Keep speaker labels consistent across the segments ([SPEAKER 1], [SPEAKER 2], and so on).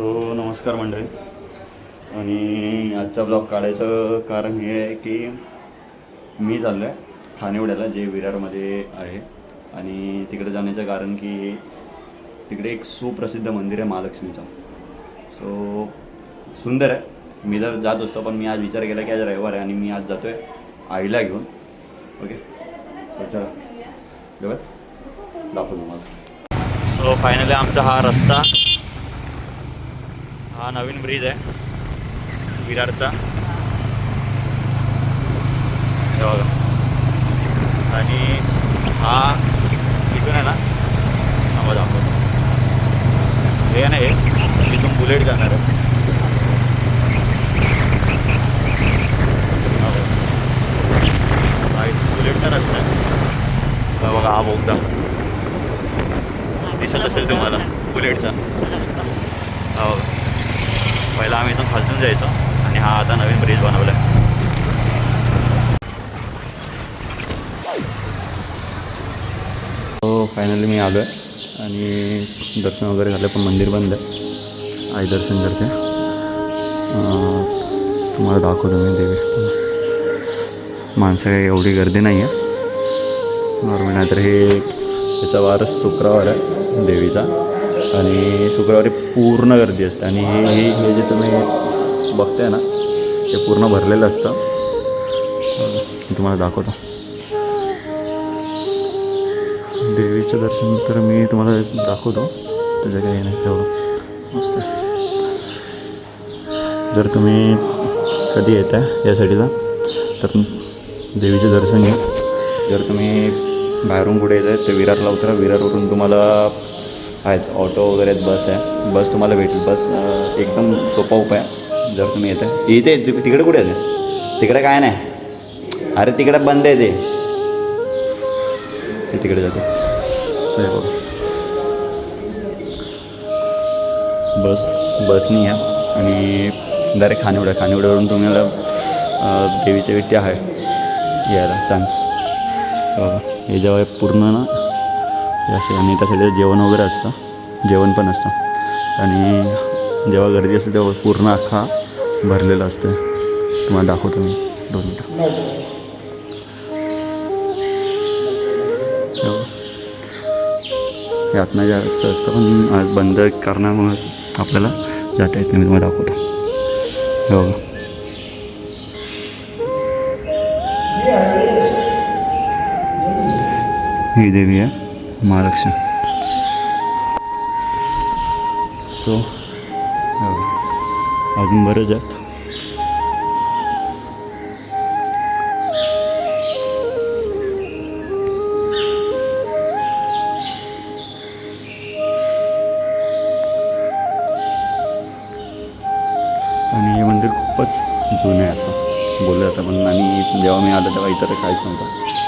[SPEAKER 1] So नमस्कार मंडळी. आणि आजचा ब्लॉग काढायचं कारण हे आहे की मी चाललो आहे ठाणेवड्याला जे विरारमध्ये आहे. आणि तिकडे जाण्याचं कारण की तिकडे एक सुप्रसिद्ध मंदिर आहे महालक्ष्मीचं. सो सुंदर आहे. मी जर जात असतो पण मी आज विचार केला की आज रविवार आहे आणि मी आज जातो आहे आईला घेऊन. ओके? सो चला. जेवत दाखवतो तुम्हाला. सो फायनली आमचा हा रस्ता हा नवीन ब्रिज आहे. विरारचा. बघा. आणि हा इथून आहे ना? थांबा दाखवतो हे आहे इथून बुलेट जाणार आहे. बुलेटचा रस्ता आहे. बघा हा बोगदा. दिसत असेल तुम्हाला बुलेटचा. हो पहिला आम्ही इथून खालतून जायचो आणि हा आता नवीन ब्रिज बनवला आहे हो फायनली मी आलो आहे आणि दर्शन वगैरे झालं पण मंदिर बंद आहे. आई दर्शन करते. तुम्हाला दाखवतो मी देवी. माणसं काही एवढी गर्दी नाही आहे नॉर्मल नाहीतर हे त्याचा वारस शुक्रवार आहे देवीचा. आणि शुक्रवारी पूर्ण गर्दी असते. आणि हे हे हे जे तुम्ही बघताय ना ते पूर्ण भरलेलं असतं. मी तुम्हाला दाखवतो. देवीचं दर्शन तर मी तुम्हाला दाखवतो. त्याचं काही नाही तेवढं मस्त. आहे. जर तुम्ही कधी येता या साईडला तर देवीचं दर्शन घ्या. जर तुम्ही बाहेरून कुठे येत आहे तर विरारला उतरा. विरारवरून तुम्हाला आहेत. ऑटो वगैरे आहेत बस आहे. बस तुम्हाला भेटेल. बस एकदम सोपा उपाय आहे. जर तुम्ही येत इथे तिकडे कुठे आहे तिकडे काय नाही. अरे तिकडे बंद आहे ते. तिकडे जाते. बस बसनी या आणि डायरेक्ट खानिवड्या खानिवड्यावरून तुम्हाला देवीचे देवीच्या व्यक्ती आहे. यायला चान्स हे जेव्हा पूर्ण ना असे आणि त्यासाठी जेवण वगैरे असतं. जेवण पण असतं. आणि जेव्हा गर्दी असते तेव्हा पूर्ण अख्खा भरलेला असतं तुम्हाला दाखवतो मी. दोन मिनटं. यातना जायचं असतं पण आज बंद कारणामुळे आपल्याला जाता येत नाही. मी तुम्हाला दाखवतो. हे बघा. ही देवी आहे. महालक्ष्मी सो अजून बरं आहेत आणि हे मंदिर खूपच जुने आहे असं बोललं जातं. पण आणि जेव्हा मी आलं तेव्हा इतर काहीच नव्हतं.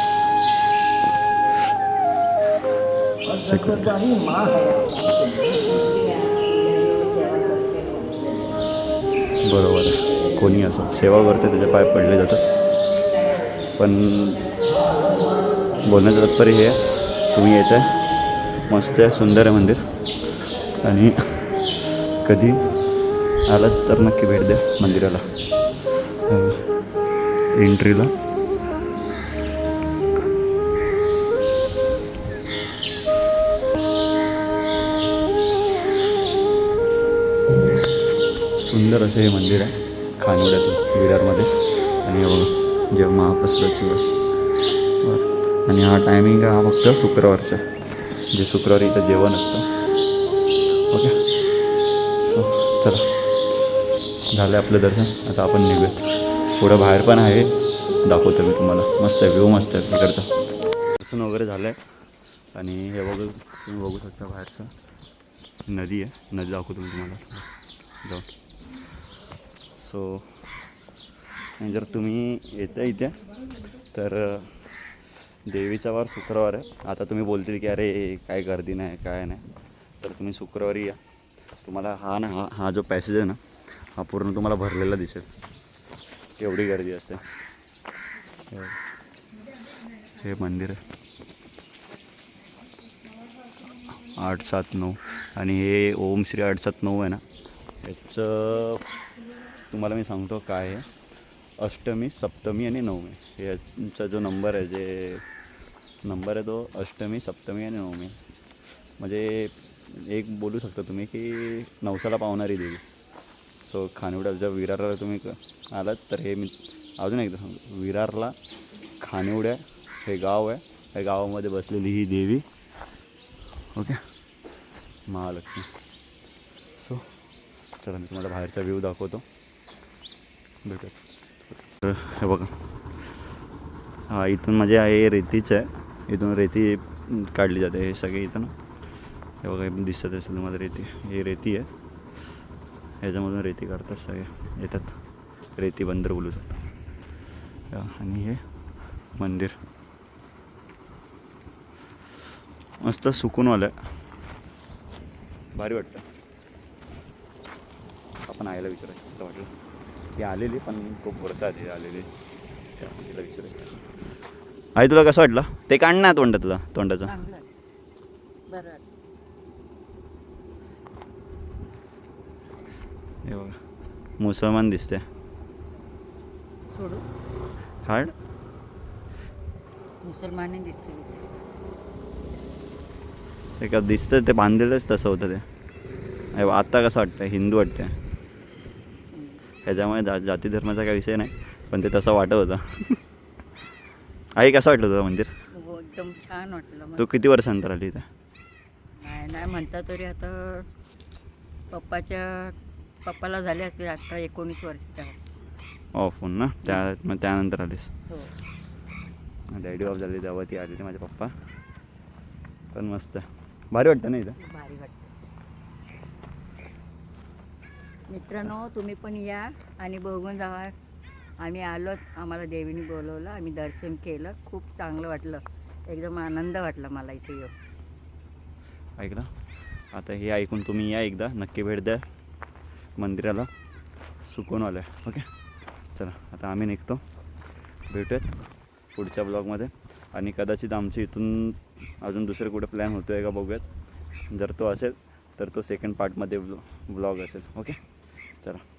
[SPEAKER 2] सर्वदाही
[SPEAKER 1] बरोबर. आहे कोणी असो सेवा करते त्याचे पाय पडले जातात. पण बोलण्याचं तात्पर्य हे आहे तुम्ही येत आहे. मस्त आहे सुंदर आहे मंदिर. आणि कधी आलात तर नक्की भेट द्या मंदिराला. एंट्रीला. सुंदर असं हे मंदिर आहे खानवड्यातलं विरारमध्ये. आणि बघा जेव्हा महाप्रसादाची वेळ. आणि हा टायमिंग हा फक्त शुक्रवारचा जे म्हणजे शुक्रवारी इथं जेवण असतं. ओके. सो चला. झालं आपलं दर्शन. आता आपण निघूयात. पुढं बाहेर पण आहे. दाखवतो मी तुम्हाला. मस्त आहे व्ह्यू मस्त आहे तिकडचं. दर्शन वगैरे झालं आहे आणि हे बघू तुम्ही बघू शकता बाहेरचं. नदी आहे. नदी दाखवतो मी तुम्हाला. जाऊन सो आणि जर तुम्ही येता इथे तर देवीचा वार शुक्रवार आहे. आता तुम्ही बोलतील की अरे काय गर्दी नाही काय नाही. तर तुम्ही शुक्रवारी या. तुम्हाला हा ना हा हा जो पॅसेज आहे ना हा पूर्ण तुम्हाला भरलेला दिसेल. एवढी गर्दी असते. हे हे मंदिर आहे. आठ सात नऊ. आणि हे ओम श्री आठ सात नऊ आहे ना. याचं तुम्हाला मी सांगतो काय आहे. अष्टमी सप्तमी आणि नवमी. याचा जो नंबर आहे जे नंबर आहे तो अष्टमी सप्तमी आणि नवमी. म्हणजे एक बोलू शकता तुम्ही की नवसाला पावणारी देवी. सो खानिवड्याच्या विरारला तुम्ही आलात तर हे मी अजून एकदा सांगतो. विरारला खानिवड्या हे गाव आहे. या गावामध्ये बसलेली ही देवी. ओके महालक्ष्मी. सो चला मी तुम्हाला बाहेरचा व्ह्यू दाखवतो. भेटत हे बघा. हा इथून म्हणजे हे रेतीच आहे. इथून रेती काढली जाते. हे सगळे इथं ना. हे बघा दिसत असेल तुम्हाला रेती. हे रेती आहे. ह्याच्यामधून रेती काढतात सगळे. येतात. रेती बंदर बोलू शकतो. आणि हे मंदिर. मस्त सुकूनवालं आहे. भारी वाटतं. आपण आयला विचारायचं असं वाटलं. ती आलेली पण खूप वर्ष आधी आलेली. तिला विचारायचं आई तुला कसं वाटलं? ते काढ ना तोंडातलं तोंडाचं. हे बघा मुसलमान दिसते
[SPEAKER 3] सोडू?
[SPEAKER 1] काढ.
[SPEAKER 3] मुसलमानी दिसते
[SPEAKER 1] ते का दिसतं ते बांधलेलंच तसं होतं ते. आता कसं वाटतं हिंदू वाटतं ह्याच्यामुळे जा जाती धर्माचा काही विषय नाही पण ते तसं वाटत होतं. आई कसं वाटलं तुझं मंदिर?
[SPEAKER 3] हो एकदम छान वाटलं
[SPEAKER 1] तू किती वर्षांतर आली इथं?
[SPEAKER 3] नाही नाही म्हणता तरी आता पप्पाच्या पप्पाला झाले असतील अठरा एकोणीस वर्षाच्या
[SPEAKER 1] ऑफ होऊन ना? त्या मग त्यानंतर आलीस.
[SPEAKER 3] हो.
[SPEAKER 1] डॅडी ऑफ झाली तेव्हा ती आलेली माझे पप्पा. पण मस्त. भारी वाटतं ना इथं?
[SPEAKER 3] भारी वाटतं. मित्रांनो तुम्ही पण या आणि बघून जावा आम्ही आलोच आम्हाला देवीने बोलवलं आम्ही दर्शन केलं. खूप चांगलं वाटलं. एकदम आनंद वाटला मला इथे येऊन.
[SPEAKER 1] ऐकलं आता हे ऐकून तुम्ही या एकदा. नक्की भेट द्या. मंदिराला. सुकून आलं आहे ओके? चला आता आम्ही निघतो. भेटूयात पुढच्या ब्लॉगमध्ये आणि कदाचित आमच्या इथून अजून दुसरे कुठे प्लॅन होतो आहे का बघूयात. जर तो असेल तर तो सेकंड पार्टमध्ये ब्लॉग असेल. ओके? चला